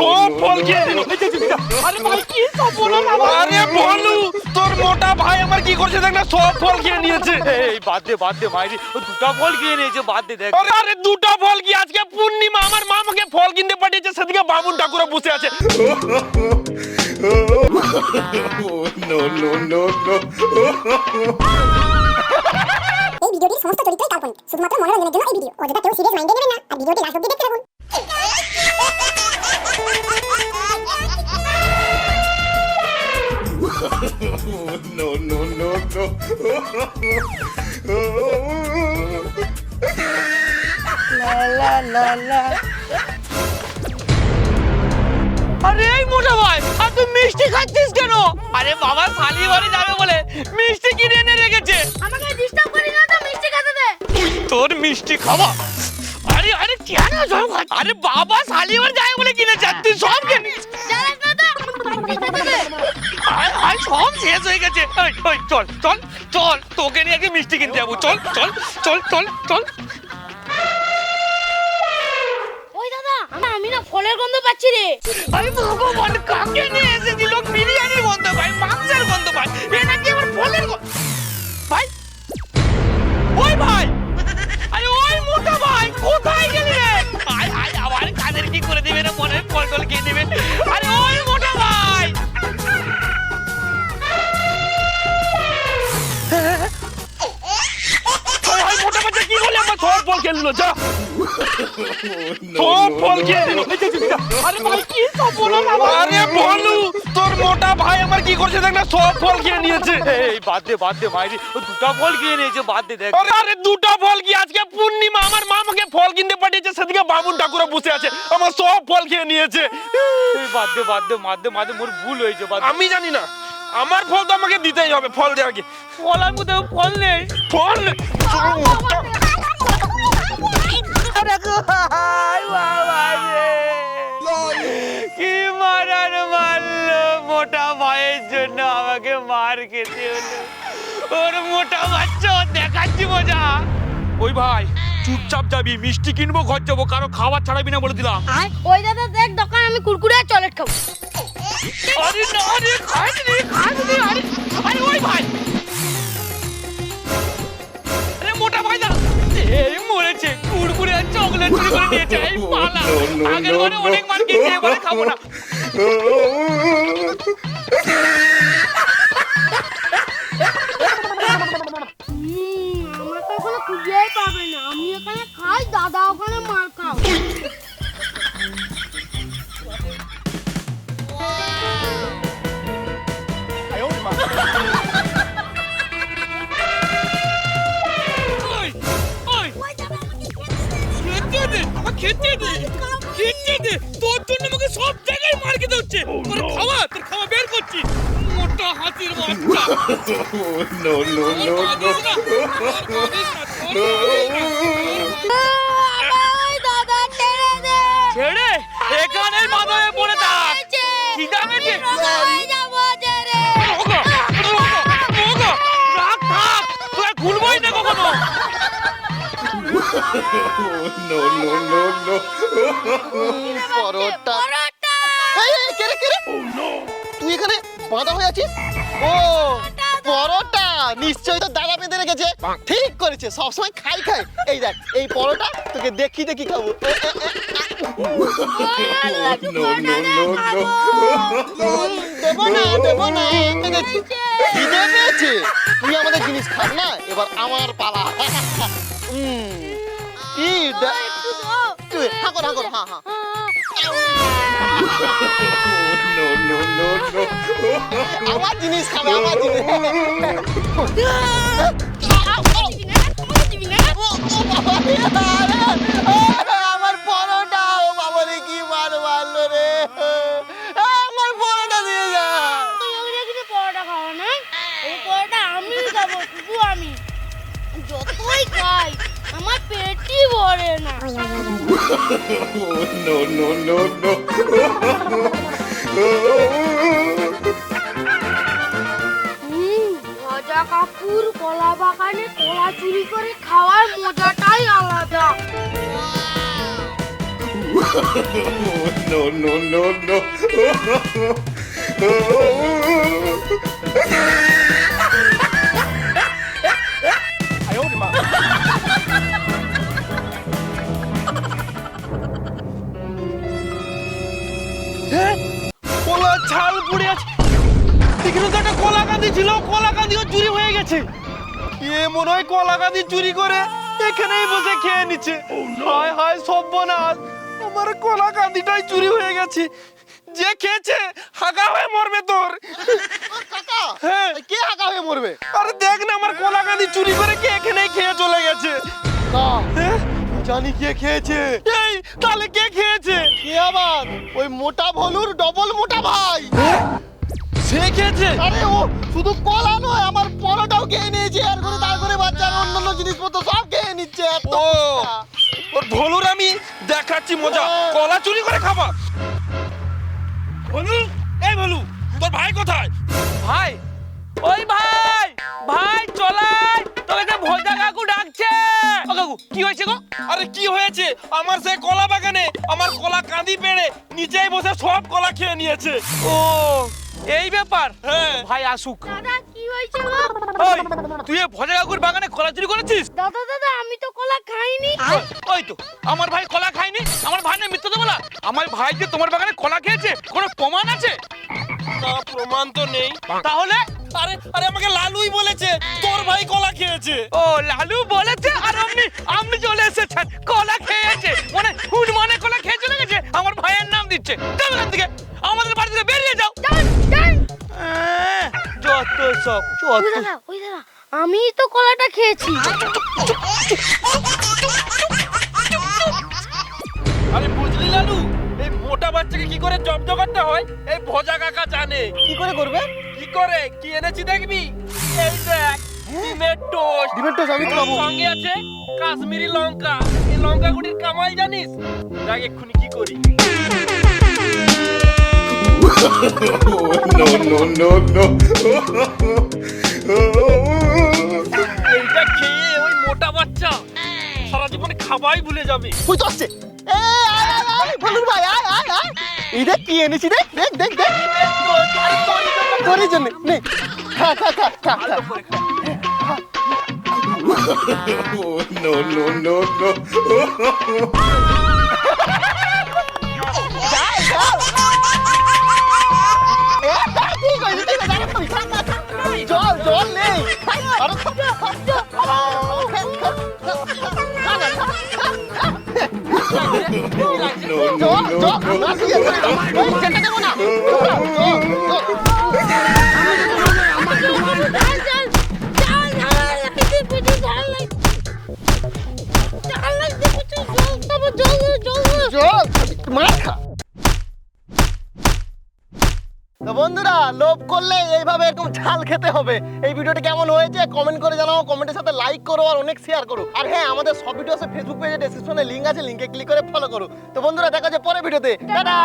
সব ফল খেয়ে নিল আরে ভাই কি সর্বনাশ আমার আরে বলু তোর মোটা ভাই আমার কি করছে দেখ না সব ফল খেয়ে নিয়েছে। এই বাদ দে বাদ দে মাইরি দুটা ফল খেয়ে নিয়েছে বাদ দে দেখ। আরে আরে ফল কি? আজকে পূর্ণিমা আমার মা আমাকে ফল কিনতে পাঠিয়েছে সেদিকে বামুন ঠাকুর বসে আছে। এই ভিডিওটির সমস্ত চরিত্রই কাল্পনিক। শুধুমাত্র মনোরঞ্জনের জন্য এই ভিডিও। অযথা কেউ সিরিয়াস মাইন্ডে নেবেন না আর ভিডিওটি লাস্ট অব্দি দেখতে থাকুন। No, no, no, no. আরে এই মোটা ভাই আর তুই মিষ্টি খাচ্ছিস কেন? আরে বাবা শালি বাড়ি যাবে বলে মিষ্টি কিনে এনে রেখেছে। আমাকে ডিস্টার্ব করিস না তো মিষ্টি খেতে দে। তোর মিষ্টি খাওয়া আরে আরে কেন সব খাচ্ছিস? আরে বাবা শালি যাবে বলে আর তুই সব কিনে সব শেষ হয়ে গেছে। ওই ওই চল চল চল তোকে নিয়ে আগে মিষ্টি কিনতে যাব। চল চল চল চল চল। ওই দাদা আমি- আমি না ফলের গন্ধ পাচ্ছি রে। আরে ভগবান কাকে নিয়ে এসেছিল বিরিয়ানির গন্ধ পাই মাংসের গন্ধ পাই এ নাকি সব সব আরে ভাই কি সর্বনাশ আমার আরে বলু তোর মোটা ভাই আমার কি করছে দেখ না সব খেয়ে নিয়েছে এই বাদ দে বাদ দে খেয়ে নিয়েছে বাদ দে দেখ আরে কি আজকে পূর্ণিমা আমার ফল কিনতে পাঠিয়েছে সেদিকে বামুন ঠাকুর বসে আছে আমার সব ফল খেয়ে নিয়েছে বাদ দে বাদ দে বাদ দে বাদ দে মোর ভুল হয়েছে বাদ আমি জানি না আমার ফল তো আমাকে দিতেই হবে ফল দেওয়া কি ফল আমি কোথাও ফল নেই ফল হলো ওর মোটা বাচ্চা দেখাচ্ছি মজা ওই ভাই চুপচাপ যাবি মিষ্টি কিনবো ঘর যাব কারও খাবার ছাড়াবি না বলে দিলাম ওই দাদা দেখ দোকান আমি কুরকুরে আর চকলেট খাব আরে না রে খাইনি খাইনি আরে আরে ওই ভাই আরে মোটা ভাই না এই মরেছে কুড়কুড়ে আর চকলেট চুরি করে নিয়েছে এই পালা আগের বারে অনেক মার খেয়েছে এবারে খাব না no, no, no, no. ছেড়ে দে ছেড়ে। এখানে মাথায় পড়ে থাক ভুলবই না কখনো। Oh, no, no, no, no. পরোটা। পরোটা এই, এই, কে রে, কে রে? তুই এখানে বাঁধা হয়ে আছিস? ও পরোটা নিশ্চয়ই তো দাদা বেঁধে রেখেছে ঠিক করেছে সবসময় খাই খাই এই দেখ এই পরোটা তোকে দেখি দেখি খাব দেবো না দেবো না খিদে পেয়েছে তুই আমাদের জিনিস খাস না এবার আমার পালা উম, কি হা হা কর হ্যাঁ হ্যাঁ No, no, no, no. আমার জিনিস খাবে আমার আমার পরোটা ও বাবা রে কি মার মারলো রে। আমার পরোটা দিয়ে যা। তুমি এখানে পরোটা খাও না? এই পরোটা আমি খাব শুধু আমি। যতই খাই আমার পেটই ভরে না। Oh, no, no, no, রাজা কাকুর কলা বাগানে কলা চুরি করে খাওয়ার মজাটাই আলাদা no, no, no, no. হ্যাঁ? ছাল পড়ে আছে তো একটা কাঁদি ছিল কলা কাঁদিও চুরি হয়ে গেছে। এ মনে হয় কলা কাঁদি চুরি করে এখানেই বসে খেয়ে নিচ্ছে। হায় হায় সর্বনাশ আমার কলা কাঁদিটাই চুরি হয়ে গেছে। যে খেয়েছে হাগা হয়ে মরবে তোর। কাকা? হ্যাঁ। কে হাঁকা হয়ে মরবে? আরে দেখ না আমার কলা কাঁদি চুরি করে কে এখানেই খেয়ে চলে গেছে। না। হ্যাঁ? জানি কে খেয়েছে। এই তাহলে কে খেয়েছে? কে আবার? ওই মোটা ভলুর ডবল মোটা ভাই। সে খেয়েছে আরে ও শুধু কলা নয় আমার পরোটাও খেয়ে নিয়েছে আর করে তার করে বাচ্চার অন্যান্য জিনিসপত্র সব খেয়ে নিচ্ছে এত ও ওর ভলুর আমি দেখাচ্ছি মজা। কলা চুরি করে খাবা। ভলু এই ভলু তোর ভাই কোথায়? ভাই ওই ভাই ভাই চলাই তোকে ভোজা কাকু ডাকছে। ও কাকু কি হয়েছে গো? আরে কি হয়েছে? আমার সে কলা বাগানে আমার কলা কাঁদি পেড়ে নিচেই বসে সব কলা খেয়ে নিয়েছে। ও এই ব্যাপার। হ্যাঁ। ভাই আসুক। দাদা কি হয়েছে গো? ওই তুই এই ভোজা কাকুর বাগানে কলা চুরি করেছিস? দাদা দাদা আমি তো কলা খাইনি। ওই তো আমার ভাই কলা খায়নি আমার ভাই না মিথ্যা বলা। আমার ভাই যে তোমার বাগানে কলা খেয়েছে কোনো প্রমাণ আছে? না প্রমাণ তো নেই। তাহলে? আরে আরে আমাকে লালুই বলেছে তোর ভাই কলা খেয়েছে। ও লালু বলেছে আর আপনি আপনি চলে এসেছেন কলা খেয়েছে। মানে হুন মানে কলা খেয়ে চলে গেছে? আমার ভাইয়ের নাম দিচ্ছে। এখান থেকে। আমাদের বাড়ি সব ওই দাদা ওই দাদা আমি তো কলাটা খেয়েছি। আরে বুঝলি লালু এই মোটা বাচ্চাকে কি করে জব জগাতে হয়? এই ভজা কাকা জানে। কি করে করবে? কি করে? কি এনেছি দেখবি? এই দেখ ডিমের টোস্ট। ডিমের toast আমি খাব। সঙ্গে আছে কাশ্মীরি লঙ্কা। এই লঙ্কা গুটির কামাল জানিস? দেখ এক্ষুনি কি করি। No, no, no, no. এইটা খেয়ে ওই মোটা বাচ্চা সারা জীবন খাবাই ভুলে যাবে। ওই তো আসছে। এ আয় আয় আয় ভলুর ভাই আয় আয় আয়। এই। দেখ কি এনেছি দেখ দেখ দেখ দেখ। তোর জন্য নে। খা খা খা খা খা। no, no, no, no. মার খা তো বন্ধুরা, লোভ করলে এইভাবে একদম ঝাল খেতে হবে। এই ভিডিওটা কেমন হয়েছে কমেন্ট করে জানাও কমেন্টের সাথে লাইক করো আর অনেক শেয়ার করো। আর হ্যাঁ আমাদের সব ভিডিও আছে ফেসবুক পেজে ডেসক্রিপশনে লিঙ্ক আছে লিংকে ক্লিক করে ফলো করো। তো বন্ধুরা, দেখা যাচ্ছে পরে ভিডিওতে। টাটা!